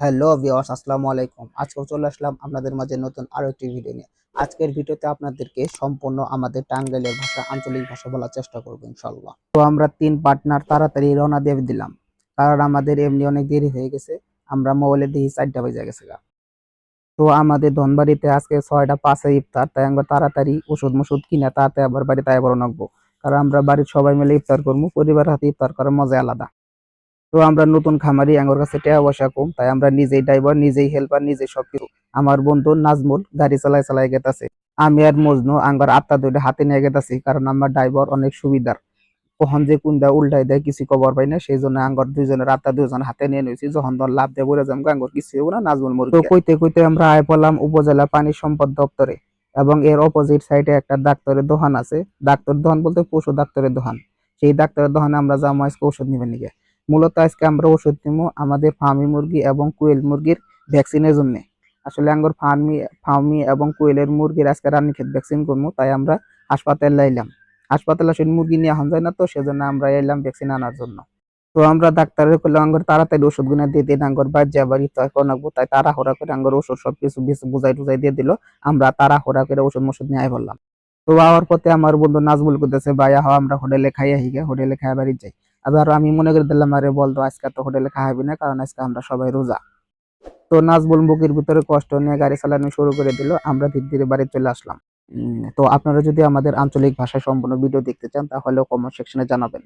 Hello viewers, আসসালামু আলাইকুম। আজকে চলে আসলাম আপনাদের মাঝে নতুন আরও একটি ভিডিও নিয়ে। আজকের ভিডিওতে আপনাদেরকে সম্পূর্ণ আমাদের টাঙ্গাইলের ভাষা, আঞ্চলিক ভাষা বলার চেষ্টা করব ইনশাল্লাহ তো আমরা তিন পার্টনার তাড়াতাড়ি রওনা দিয়ে দিলাম। কারণ আমাদের এমনি অনেক দেরি হয়ে গেছে। আমরা মোবাইলে দেখি চারটা বেজে গেছে। তো আমাদের ধনবাড়িতে আজকে ছয়টা পাঁচে ইফতার, তাই আমরা তাড়াতাড়ি ওষুধ মষুধ কিনে তাতে আবার বাড়িতে আবার নাকবো কারণ আমরা বাড়ির সবাই মিলে ইফতার করব পরিবার হাতে ইফতার করার মজা আলাদা। তো আমরা নতুন খামারি আমার কাছে টাকা পয়সা কম তাই আমরা নিজেই ড্রাইভার নিজেই হেল্পার নিজেই সবকিছু। আমার বন্ধু নাজমুল গাড়ি চালাই চালাই গেতাছে। আমি আর মজনু আঙ্গার আত্মা দুইটা হাতে নিয়ে গেতাছি কারণ আমার ড্রাইভার অনেক সুবিধার। কখন যে কোনটা উল্টাই দেয় কিছু খবর পাই না সেই জন্য আঙ্গর দুইজনের আত্মা দুইজন হাতে নিয়ে নিয়েছি যখন তখন লাভ দিয়ে বলে যাম আঙ্গর কিছু হব না নাজমুল মরি তো কইতে কইতে আমরা আয় পড়লাম উপজেলা পানি সম্পদ দপ্তরে এবং এর অপোজিট সাইডে একটা ডাক্তারের দোকান আছে। ডাক্তার দোকান বলতে পশু ডাক্তারের দোকান। সেই ডাক্তারের দোকানে আমরা যাব আজকে ওষুধ নিবেন নিগে মূলত আজকে আমরা ওষুধ নিব আমাদের ফার্মি মুরগি এবং কোয়েল মুরগির ভ্যাকসিনের জন্য। আসলে আঙ্গুর ফার্মি ফার্মি এবং কোয়েলের মুরগির আজকে রানী ক্ষেত ভ্যাকসিন করব, তাই আমরা হাসপাতালে লাইলাম। হাসপাতালে আসলে মুরগি নিয়ে এখন যায় না তো, সেজন্য আমরা এলাম ভ্যাকসিন আনার জন্য। তো আমরা ডাক্তারের করলে আঙ্গুর, তাড়াতাড়ি ওষুধগুলো দিয়ে দিন, আঙ্গর আঙ্গুর বাদ যাবার ইফতার করাবো তাই তাড়াহুড়া করে আঙ্গুর ওষুধ সব কিছু বুঝাই টুজাই দিয়ে দিল। আমরা তাড়াহুড়া করে ওষুধ মষুধ নিয়ে বললাম। তো আওয়ার পথে আমার বন্ধু নাজমুল করতেছে ভাইয়া হওয়া আমরা হোটেলে খাই আহি গে, হোটেলে খাই বাড়ি যাই। আবার আমি মনে করে দিলাম, আরে বলতো আজকে তো হোটেলে খাওয়াবি না, কারণ আজকে আমরা সবাই রোজা। তো নাজবুল বুকের ভিতরে কষ্ট নিয়ে গাড়ি চালানো শুরু করে দিল, আমরা ধীরে ধীরে বাড়ি চলে আসলাম। তো আপনারা যদি আমাদের আঞ্চলিক ভাষায় সম্পূর্ণ ভিডিও দেখতে চান, তাহলে কমেন্ট সেকশনে জানাবেন।